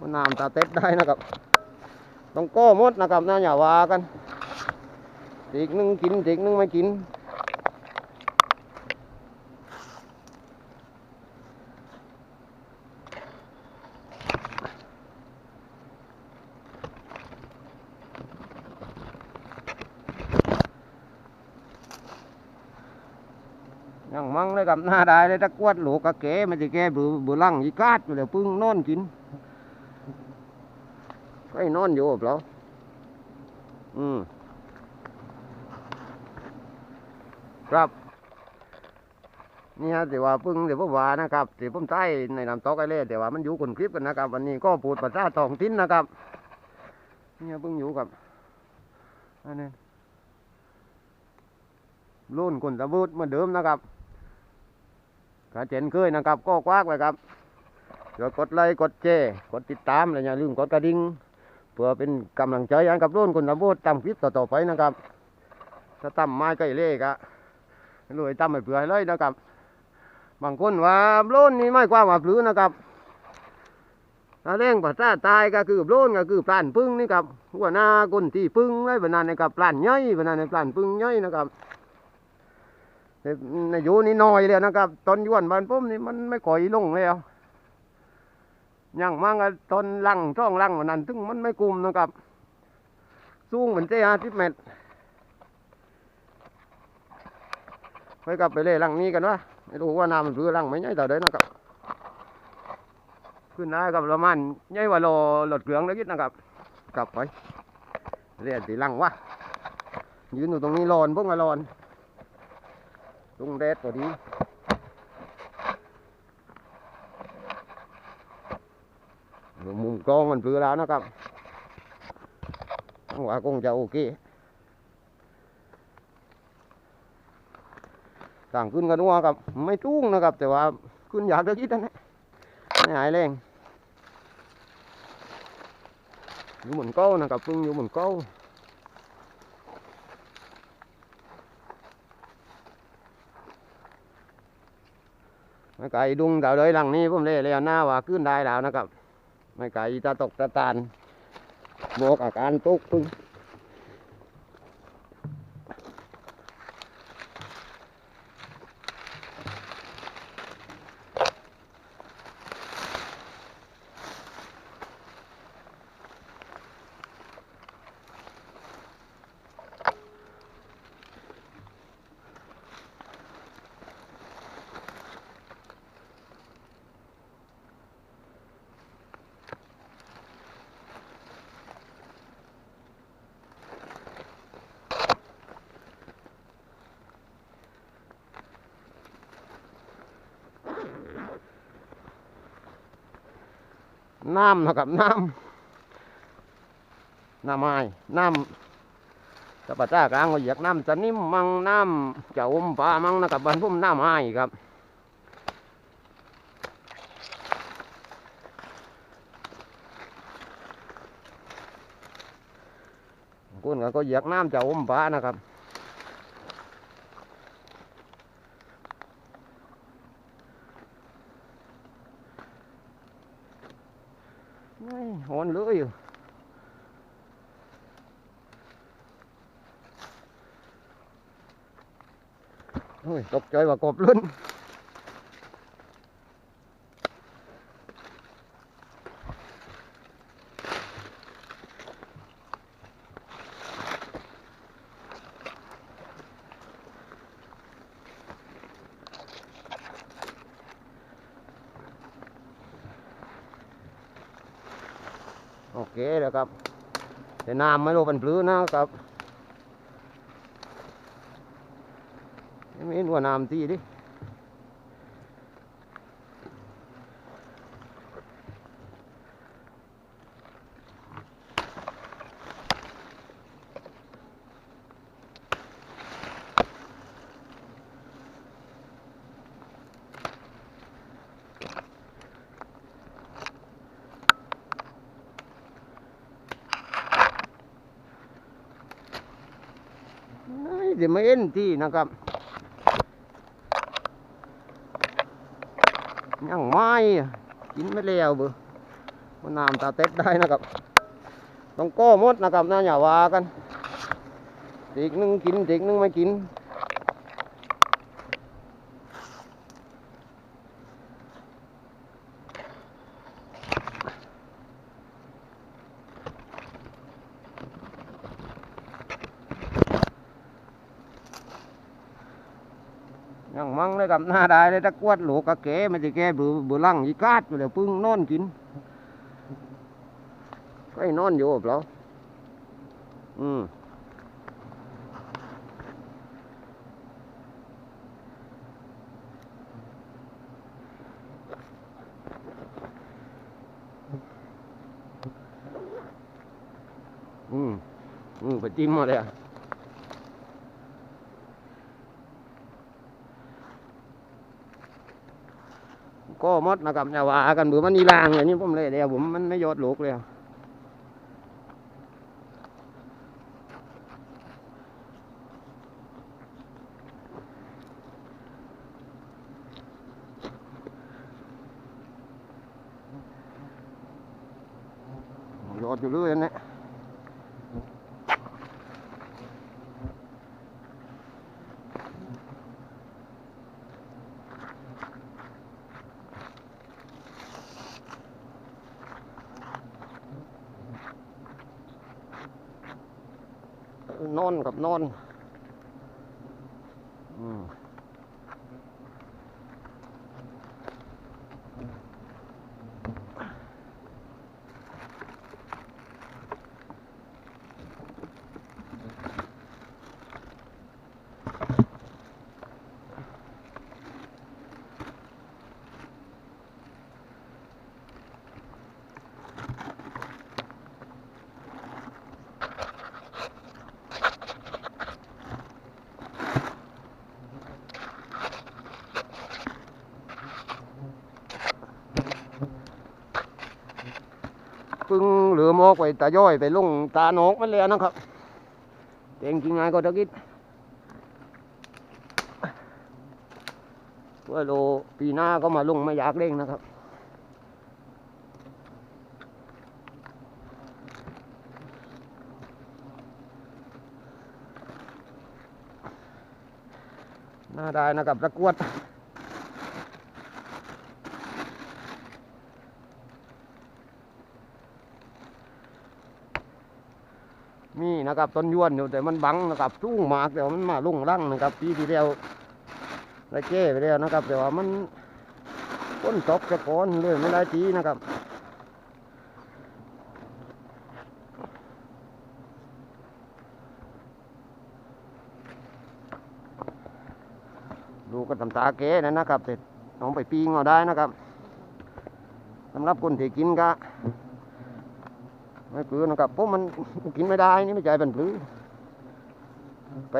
มันน้ำตาเต็ดได้นะครับต้องโก้หมดนะครับน่าอย่าว่ากันทีกนึงกินทีกนึงไม่กินยังมั่งเลยกับหน้าได้เลยตะกวดหลูกกะเก๋ไม่ใช่แกบือบือลังยีกาดอยู่เลยพึ่งนอนกินก็ ไอ้นอนอยู่เปล่าอืมครับนี่ฮะแต่ว่าพึ่งเดี๋ยวผมว่านะครับเดี๋ยวผมใต้ในน้ำตกไอ้เล่แต่ว่ามันอยู่คนคลิปกันนะครับ วันนี้ก็พูดภาษาทองถิ่นนะครับนี่ฮะพึ่งอยู่กับอันนี้รุ่นคนตะบูดเหมือนเดิมนะครับถ้าเจนเคยนะครับ ก็ควักไว้ครับกดไลค์กดแชร์กดติดตามและอย่าลืมกดกระดิ่ง พื่อเป็นกำลังใจให้กับรุ่นคนตะบูดทำคลิปต่อๆไปนะครับ ถ้าตั้มไม้ใกล้เล่กะรวยตั้มไม่เผื่อเลยนะครับ บางคนว่าโล้นนี่ไม่กว้างว่าปลือนะครับถ้าเร่งภาษาตายก็คือโล้นก็คือปลานพึ่งนี่ครับหัวหน้าคนที่พึ่งเลยบรรดาในกับปลานย่อยบรรดาในปลานพึ่งย่อยนะครับในอยู่นี่น้อยเลยนะครับ ตอนย้วนบ้านผมนี่มันไม่ก่อยลงแล้ว ยังมั่งอะตอนลังช่องลังวันนั้น ถึงมันไม่กลุ่มนะครับสูงเหมือนเจ้าสิบเมตรไปกลับไปเลยลังนี้กันวะไม่รู้ว่าน้ำมันรือลังไหม่ใหญ่ต่อเด้นะครับขึ้นได้กับประมาณใหญ่ว่าโลหลดเกลืองเล็กนิดนะครับ กลับไปเรียนตีลังวะยืนอยู่ตรงนี้ร้อนพวกมาร้อนลุงแดดพอดี มุมกล้องมันปลือแล้วนะครับจังหวะคงจะโอเคต่างขึ้นกันว่าครับไม่ตุ้งนะครับ แต่ว่าขึ้นอยากจะคิดนะไม่หายแรงอยู่เหมือนเก้านะครับพึ่งอยู่เหมือนเก้าไม่ไก่ดุงดาวเลยหลังนี้ผมเลยเลยหน้าว่าขึ้นได้แล้วนะครับ ไม่ไกลตาตกตาตานบอกอาการตุกพึ่ง น้ำนะครับน้ำน้ำไม้น้ำจะปัจจากลางก็เหยีกน้ำจะนิ่มมังน้ำจะอมปลามังนะครับบ้านผมน้ำไม้ครับคุณก็เหยีกน้ำจะอมปลานะครับ ไม่หอนเลยอ กใจว่ากเคแล้วครับ แต่น้ำไม่รู้เป็นปลื้อนะครับไม่เห็นว่าน้ำที่ดิไม่ เดี๋ยวไม่เอ็นที่นะครับยังไม่กินไม่แล้วเบอมันน้ำตาเต็ดได้นะครับ ต้องก้อมดนะครับน่าอย่าว่ากันตีกนึงกินตีกนึงไม่กิน ยังมั่งเลยกับหน้าได้เลยตะกวดโหลกกะเก๋มันจะแก่บือบือลังอีกาดอยู่แล้วพึ่งนอนกินก็ไอ้นอนอยู่เปล่าอืมอืมอืมไปจิ้มมาเลยอะ ก็มดนะครับอย่าว่ากันเบื่อมันนีลางเลยนี่ผมเลยเดี๋ยวผมมันไม่ยอดลูกเลยยอดอยู่เรื่อยนะ นอนอน อืม เหลือมอกไปตาย้อยไปลงตาโนกมันเลยนะครับแต่จริงไงก็ตะกิดเพื่อโลปีหน้าก็มาลงไม่อยากเล่งนะครับ น่าได้นะครับตะกวด มี นะครับต้นยวนอยู่แต่มันบังนะครับสูงมากแต่ว่ามันมาลุ่งรั่งนะครับปีที่แล้วได้เจ้ไปแล้วนะครับ แต่ว่ามันพ้นตกจะก้อนเลยไม่ได้ทีนะครับดูกันทำตาเก๋นะนะครับแต่น้องไปปีงเอาได้นะครับสำหรับคนที่กินก็ ไม่ปลื้อนะครับเพราะมันกินไม่ได้นี่ไม่ใจเป็นปลื้อไป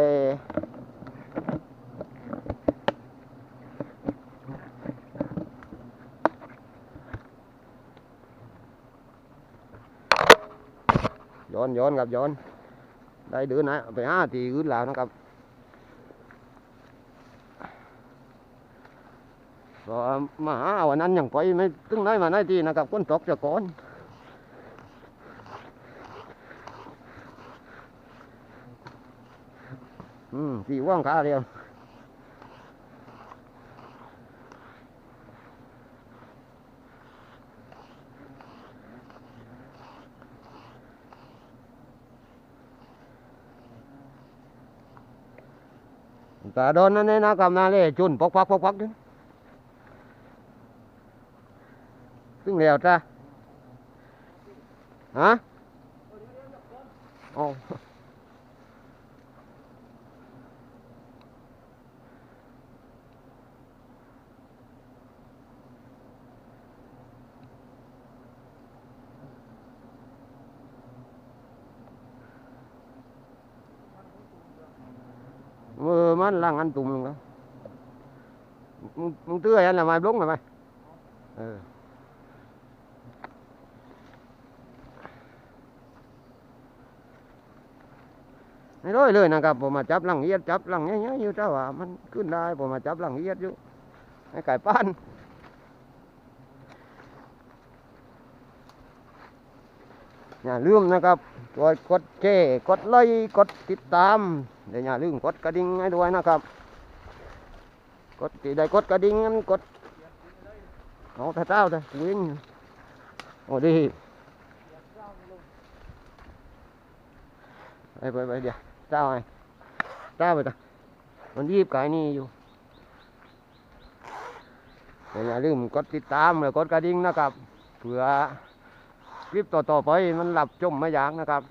ย้อนย้อนครับย้อน ได้ดื้อนะไปห้าทีอื่นแล้วนะครับก็มาหาวันนั้นยังไปไม่ตึงได้มาได้ทีนะครับคนตกจะก่อน อืมสี่ว่างขาเดียวตาโดนนั่นนี่นะกำนาเลยจุนปอกปักปอกปักด้วยซึ่งเดียวจ้าฮะอ๋อ มัน lăng anh tùng luôn đó มึงมึง tươi anh là mày đúng rồi mày ừ. ไม่ร้อยเลยนะครับผมมาจับลังเอียดจับลังเงี้ยอยู่เจ้าว่ามันขึ้นได้ผมมาจับลังเอียดอยู่ให้ไก่ป้านอย่าลืมนะครับกดกดแชร์กดไลค์กดติดตาม เดี๋ยวอย่าลืมกดกระดิ่งให้ด้วยนะครับกดที่ได้กดกระดิ่งงั้นกดเอาแต่เต้าแต่วิ่งโอ้ดีไปไปไปเดี๋ยวเต้าไงเต้าไปต่อมันยีบไก่นี่อยู่เดี๋ยวอย่าลืมกดติดตามแล้วกดกระดิ่งนะครับเผื่อคลิปต่อๆไปมันหลับจมไม่อยากนะครับ